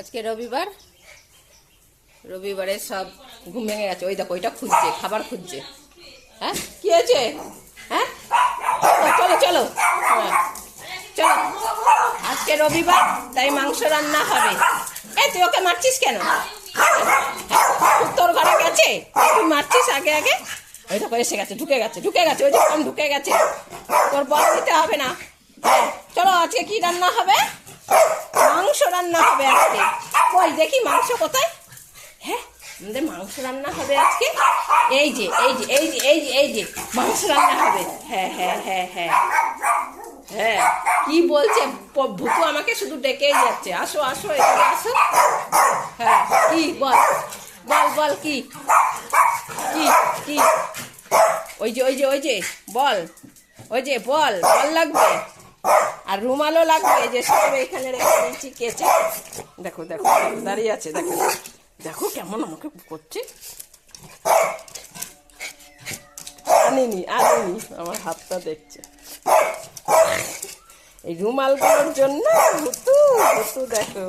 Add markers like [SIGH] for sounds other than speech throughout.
আজকে রবিবার। রবিবারে সব ঘুম ভেঙে গেছে। ওই দেখো, ওইটা খুঁজছে, খাবার খুঁজছে। হ্যাঁ? কি হয়েছে? হ্যাঁ? চলো চলো। চলো। আজকে রবিবার, তাই মাংস রান্না হবে। এ, তুই ওকে মারছিস কেন? তোর ঘরে গেছে? তুই মারছিস আগে আগে? ওই দেখো, এসে গেছে, ঢুকে গেছে ঢুকে গেছে, ওই দেখো ঢুকে গেছে। তোর বল দিতে হবে না। হ্যাঁ চলো, আজকে কি রান্না হবে? মাংস রান্না হবে আজকে। কই দেখি মাংস কোথায়? হ্যাঁ আমাদের মাংস রান্না হবে আজকে। এই যে এই যে এই যে এই যে এই যে, মাংস রান্না হবে। হ্যাঁ হ্যাঁ হ্যাঁ হ্যাঁ। হ্যাঁ কি বলছে? ভুতু আমাকে শুধু ডেকেই যাচ্ছে। আসো আসো এখানে আসো। হ্যাঁ কি, বল বল বল, কি? কি কি? ওই যে ওই যে ওই যে, বল, ওই যে, বল বল লাগবে? আর রুমালও লাগবে যে সব এখানে কেচে। দেখো দেখো, দাঁড়িয়ে আছে, দেখো। দেখো কেমন আমাকে করছে। আনিনি আনিনি, আমার হাতটা দেখছে। এই রুমালগুলোর জন্য ভুতু ভুতু দেখো।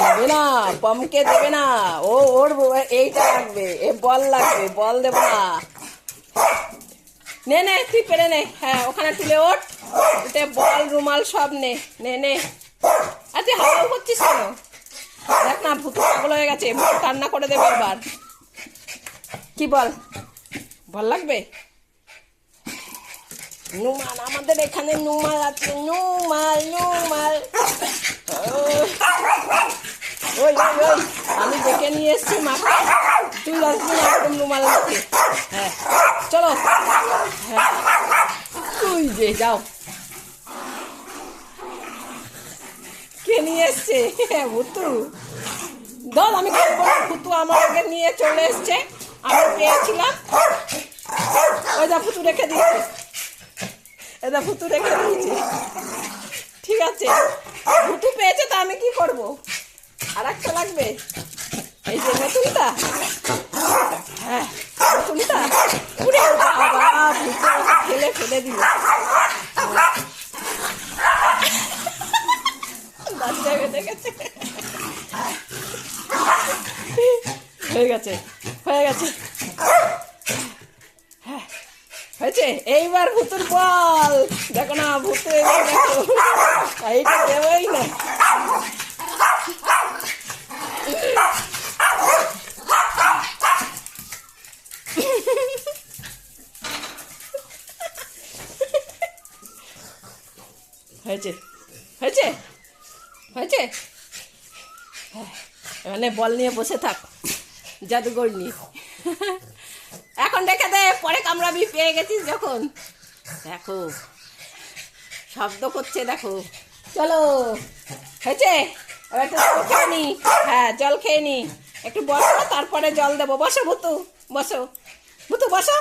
দেবে না, পমকে দেবে না, ও ওর এইটা লাগবে, এ বল লাগবে, বল দেবো না। নে নে, তুই পেরে নে। হ্যাঁ ওখানে তুলে ওঠ। উঠে বল, রুমাল সব নে নে নে। আর তুই করছিস কেন? দেখ না, ভূত পাগল হয়ে গেছে কান্না করে দেবে এবার। কি বল? ভালো লাগবে? নুমাল, আমাদের এখানে নুমাল আছে, নুমাল নুমাল। ওই ওই, আমি ডেকে নিয়ে এসছি মাকে। তুই আসবি না একদম আছে? হ্যাঁ। চলো। হ্যাঁ তুই যে যাও। কে নিয়ে এসছে? হ্যাঁ ভুতু। দল আমি না ভুতু আমার আগে নিয়ে চলে এসছে। আমি পেয়েছিলাম। ওই দা ফুতু রেখে দিয়েছে। এটা ফুতু রেখে দিয়েছে। ঠিক আছে। ফুটু পেয়েছে, তা আমি কি করব? আর একটা লাগবে? এই যে নতুনটা হ্যাঁ নতুনটা উড়ে বাবা ফেলে ফেলে দিল বেঁধে গেছে হয়ে গেছে হয়ে গেছে হ্যাঁ হয়েছে এইবার ভূতুর বল দেখো না ভূত দেখো এইটা দেবই না হয়েছে। হয়েছে? হয়েছে? হ্যাঁ, মানে বল নিয়ে বসে থাক। জাদুঘর নিয়ে। এখন রেখে দে পরে কামড়াবি পেয়ে গেছিস যখন। দেখো শব্দ করছে দেখো। চলো হয়েছে? একটু খেয়ে নি। হ্যাঁ জল খেয়ে নি। একটু বসো তারপরে জল দেবো। বসো ভুতু বসো। ভুতু বসো।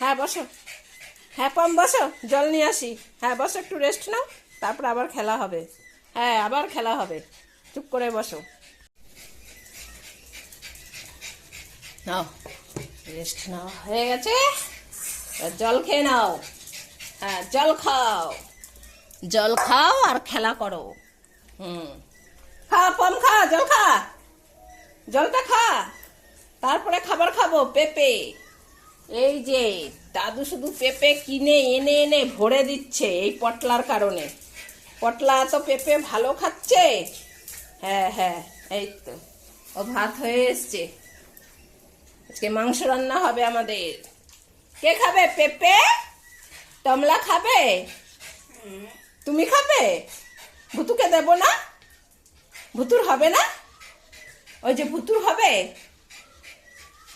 হ্যাঁ বসো। হ্যাঁ পম, বসো। জল নিয়ে আসি। হ্যাঁ বসো, একটু রেস্ট নাও। তারপর আবার খেলা হবে। হ্যাঁ আবার খেলা হবে। চুপ করে বসো। নাও রেস্ট নাও। হয়ে গেছে? জল খেয়ে নাও। হ্যাঁ জল খাও। জল খাও আর খেলা করো। হুম। খা, পম, খা, জল খা। জলটা খা। তারপরে খাবার খাব, পেঁপে। এই যে দাদু শুধু পেঁপে কিনে এনে এনে ভরে দিচ্ছে এই পটলার কারণে। পটলা তো পেঁপে ভালো খাচ্ছে। হ্যাঁ হ্যাঁ এই তো। ও ভাত হয়ে এসছে। আজকে মাংস রান্না হবে আমাদের। কে খাবে পেঁপে? টমলা খাবে? তুমি খাবে? ভুতুকে দেব না? ভুতুর হবে না? ওই যে ভুতুর হবে?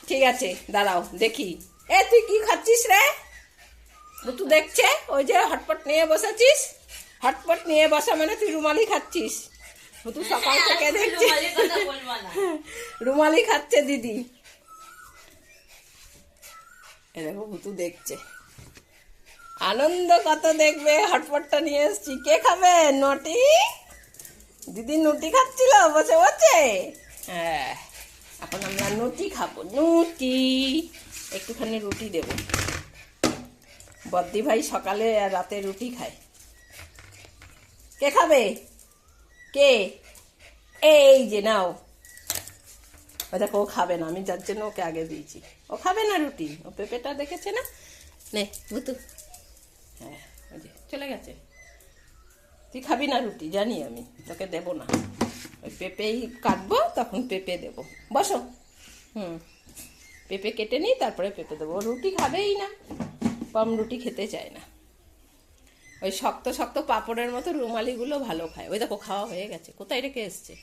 ঠিক আছে, দাঁড়াও, দেখি। এ, তুই কি খাচ্ছিস রে? ভুতু দেখছে, ওই যে হটপট নিয়ে বসেছিস। হটপট নিয়ে বসা মানে তুই রুমালি খাচ্ছিস। ভুতু সকাল থেকে রুমালি খাচ্ছে দিদি। এ দেখো ভুতু দেখছে। আনন্দ কত দেখবে, হটপটটা নিয়ে এসছি। কে খাবে? নটি? দিদি নুটি খাচ্ছিল, বসে বসে? হ্যাঁ। এখন আমরা নুটি খাব, নুটি। একটুখানি রুটি দেব। বদ্দি ভাই সকালে আর রাতে রুটি খায়। কে খাবে? কে? এই যে নাও। দেখো, ও খাবে না, আমি যার জন্য ওকে আগে দিয়েছি। ও খাবে না রুটি, ও পেঁপেটা দেখেছে না? নে বুতু হ্যাঁ ওই যে, চলে গেছে। তুই খাবি না রুটি, জানি আমি, তোকে দেবো না। ওই পেঁপেই কাটবো তখন পেঁপে দেবো। বসো। হুম। পেঁপে কেটে নিই তারপরে পেঁপে দেবো। রুটি খাবেই না। কম রুটি খেতে চায় না। ওই শক্ত শক্ত পাপড়ের মতো রুমালিগুলো ভালো খায়। ওই দেখো খাওয়া হয়ে গেছে। কোথায় রেখে এসছে?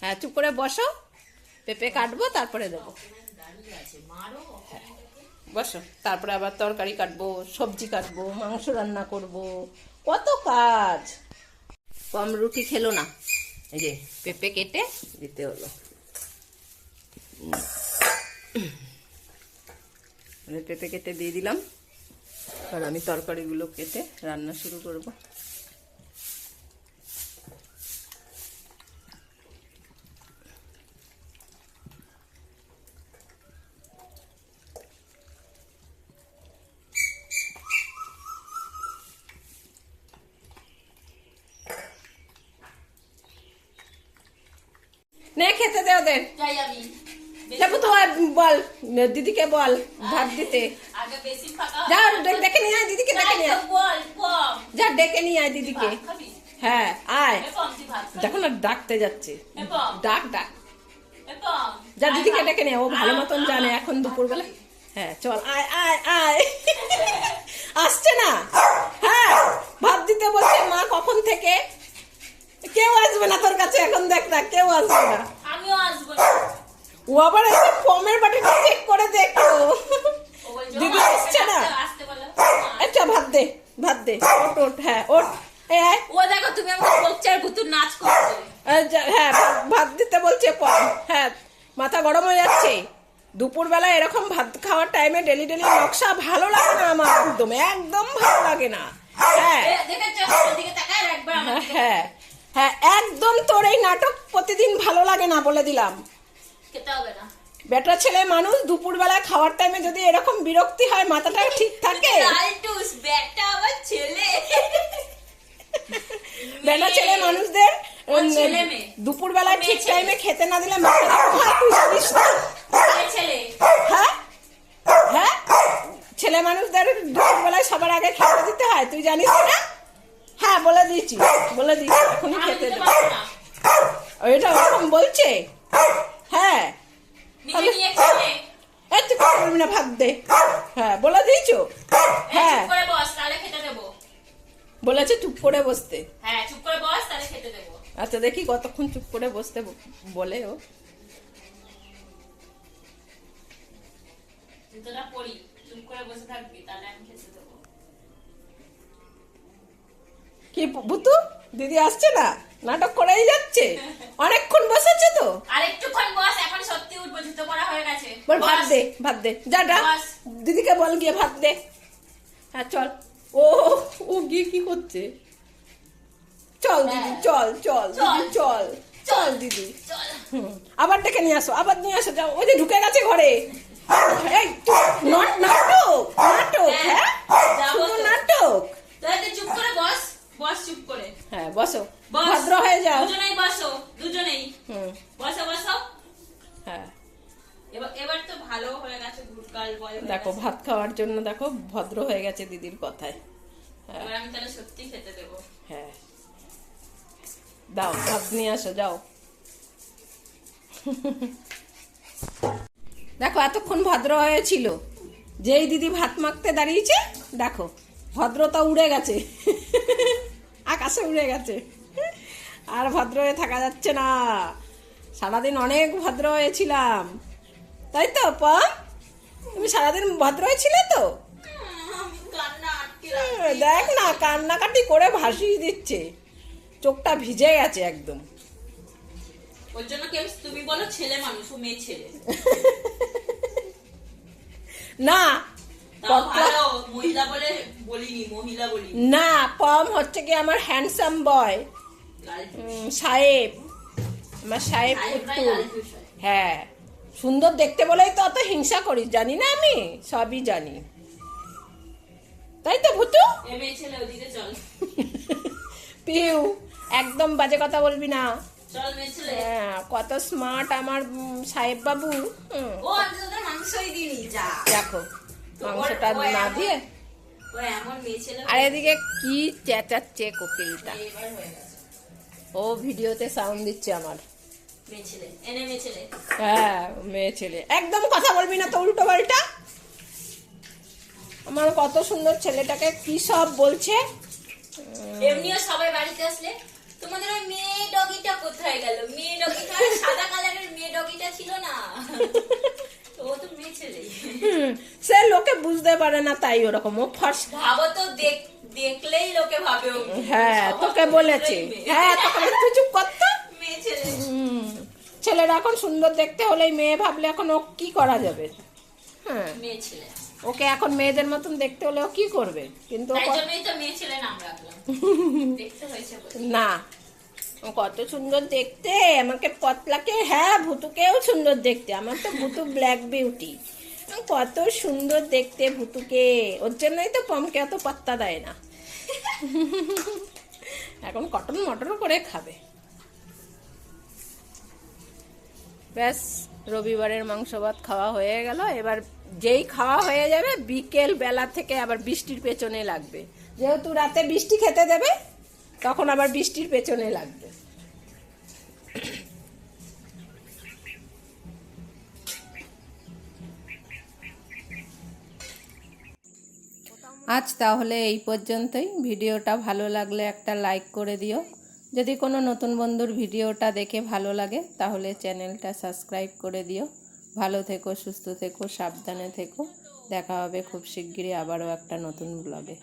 হ্যাঁ চুপ করে বসো। পেঁপে কাটবো তারপরে দেবো। হ্যাঁ, বসো। তারপরে আবার তরকারি কাটবো সবজি কাটবো মাংস রান্না করব। কত কাজ! কম রুটি খেলো না। এই যে পেঁপে কেটে দিতে হলো। পেঁপে কেটে দিয়ে দিলাম। আর আমি তরকারিগুলো কেটে রান্না শুরু করব নে খেতে দে ওদের যাই আমি। যাব তো বল দিদিকে বল ভাত দিতে। যা ডেকে নিয়ে আয় দিদিকে ডেকে নিয়ে যা ডেকে নিয়ে আয় দিদিকে। হ্যাঁ আয়। দেখো না ডাকতে যাচ্ছে। ডাক ডাক। যা দিদিকে ডেকে নিয়ে ও ভালো মতন জানে এখন দুপুরবেলা। হ্যাঁ চল আয় আয় আয়। আসছে না। হ্যাঁ ভাত দিতে বলছে মা কখন থেকে? কেউ আসবে না তোর কাছে এখন দেখ না কেউ আসব না। ও আবার এসে ফর্মের বাটিটা চেক করে দেখো। দিদি আসছে না? আচ্ছা ভাত দে ভাত দে ওট ওট হ্যাঁ ওট। ও দেখো তুমি আমাকে বকচার ভুতুর নাচ করছ হ্যাঁ ভাত- ভাত দিতে বলছে হ্যাঁ মাথা গরম হয়ে যাচ্ছে। দুপুরবেলা এরকম ভাত খাওয়ার টাইমে ডেলি ডেলি নকশা ভালো লাগে না আমার একদম একদম ভালো লাগে না। হ্যাঁ। আমার হ্যাঁ, হ্যাঁ একদম তোর এই নাটক প্রতিদিন ভালো লাগে না বলে দিলাম। খেতে হবে না। বেটা ছেলে মানুষ দুপুরবেলা খাওয়ার টাইমে যদি এরকম বিরক্তি হয় মাথাটা ঠিক থাকে? ব্যাগটা ছেলে। বেটা ছেলে মানুষদের দুপুরবেলা ঠিক টাইমে খেতে না দিলে হ্যাঁ? হ্যাঁ? ছেলে মানুষদের দুপুরবেলায় সবার আগে খেতে দিতে হয় তুই জানিস না? হ্যাঁ বলে দিয়েছি বলে দিয়েছি এখনই খেতে দেবো। ওইটা ওরকম বলছে? হ্যাঁ। এই তুই না ভাত দে। হ্যাঁ বলে দিয়েছ? হ্যাঁ দেবো। বলেছে চুপ করে বসতে। হ্যাঁ চুপ করে বস তাহলে খেতে দেবো। আচ্ছা দেখি কতক্ষণ চুপ করে বসতে বলে ও। পরি চুপ করে বসে থাকবি তাহলে আমি কি বুতু? দিদি আসছে না? নাটক করেই যাচ্ছে। অনেকক্ষণ বসেছে তো? আর একটুক্ষণ বস এখন সত্যি উঠবো হয়ে গেছে। বল ভাত দে ভাত দে। যা বস। দিদিকে বল গিয়ে ভাত দে। হ্যাঁ চল। ও ও গিয়ে কি করছে? চল দিদি হ্যাঁ। চল চল চল। দিদি চল। চল দিদি। আবার ডেকে নিয়ে আসো আবার নিয়ে আসো যাও। ওই যে ঢুকে গেছে ঘরে। এই নট নাটক নাটক হ্যাঁ, হ্যাঁ যাব শুধু তো। নাটক তাহলে তুই চুপ করে বস বস চুপ করে হ্যাঁ বসো। ভদ্র হয়ে যাও। দুজনেই বসো দুজনেই। হুম। বসো বসো। হ্যাঁ। এবার এবার তো ভালো হয়ে গেছে গুটকাল বয় দেখো ভাত খাওয়ার জন্য দেখো ভদ্র হয়ে গেছে দিদির কথায়। হ্যাঁ। এবার আমি তাহলে সত্যি খেতে দেবো। হ্যাঁ। দাও ভাত নিয়ে আসো যাও। দেখো এতক্ষণ ভদ্র হয়েছিল যেই দিদি ভাত মাখতে দাঁড়িয়েছে দেখো ভদ্রতা উড়ে গেছে। আকাশে উড়ে গেছে। আর ভদ্র হয়ে থাকা যাচ্ছে না। সারাদিন অনেক ভদ্র হয়েছিলাম। তাই তো পম? তুমি সারাদিন ভদ্র হয়েছিলে তো? দেখ না কান্নাকাটি করে ভাসিয়ে দিচ্ছে। চোখটা ভিজে গেছে একদম। ওর জন্য কেউ তুমি বলো ছেলে মানুষ মেয়ে ছেলে। না না পম হচ্ছে কি আমার হ্যান্ডসাম বয় সাহেব। আমার সাহেব হয়। সুন্দর দেখতে বলেই তো অত হিংসা করিস জানি না আমি? সবই জানি। তাই তো ভুতু? পিউ একদম বাজে কথা বলবি না। হ্যাঁ, কত স্মার্ট আমার সাহেব বাবু। দেখো। মাংসটা না দিয়ে? আর এদিকে কি চেঁচাচ্ছে কোকিলটা? ও ভিডিওতে সাউন্ড দিচ্ছে আমার। হ্যাঁ মেয়ে ছেলে। একদম কথা বলবি না তো উল্টো পাল্টা। আমার কত সুন্দর ছেলেটাকে কি সব বলছে? এমনিও সবাই বাড়িতে আসলে তোমাদের ওই মেয়ে ডগিটা কোথায় গেল? মেয়ে ডগিটা সাদা কালারের মেয়ে ডগিটা ছিল না? [LAUGHS] সে লোকে বুঝতে পারে না তাই ওরকম ও ফার্স্ট ভাবো তো দেখ- দেখলেই লোকে ভাবে হ্যাঁ তোকে বলেছে। হ্যাঁ তোকে তুই চুপ করতো ছেলেরা এখন সুন্দর দেখতে হলে মেয়ে ভাবলে এখন ও কি করা যাবে? হ্যাঁ ওকে এখন মেয়েদের মতন দেখতে হলে ও কি করবে? কিন্তু। [LAUGHS] না কত সুন্দর দেখতে। আমাকে পতলাকে হ্যাঁ ভুতুকেও সুন্দর দেখতে। আমার তো ভুতু ব্ল্যাক বিউটি কত সুন্দর দেখতে ভুতুকে। ওর জন্যই তো পমকে অত পাত্তা দেয় না। এখন কটন মটর করে খাবে। ব্যাস, রবিবারের মাংস ভাত খাওয়া হয়ে গেল। এবার যেই খাওয়া হয়ে যাবে, বিকেল বেলা থেকে আবার বৃষ্টির পেছনে লাগবে। যেহেতু রাতে বৃষ্টি খেতে দেবে তখন আবার বৃষ্টির পেছনে লাগবে। আজ তাহলে এই পর্যন্তই। ভিডিওটা ভালো লাগলে একটা লাইক করে দিও। যদি কোনো নতুন বন্ধুর ভিডিওটা দেখে ভালো লাগে, তাহলে চ্যানেলটা সাবস্ক্রাইব করে দিও। ভালো থেকো, সুস্থ থেকো, সাবধানে থেকো। দেখা হবে খুব শিগগিরই আবারও একটা নতুন ব্লগে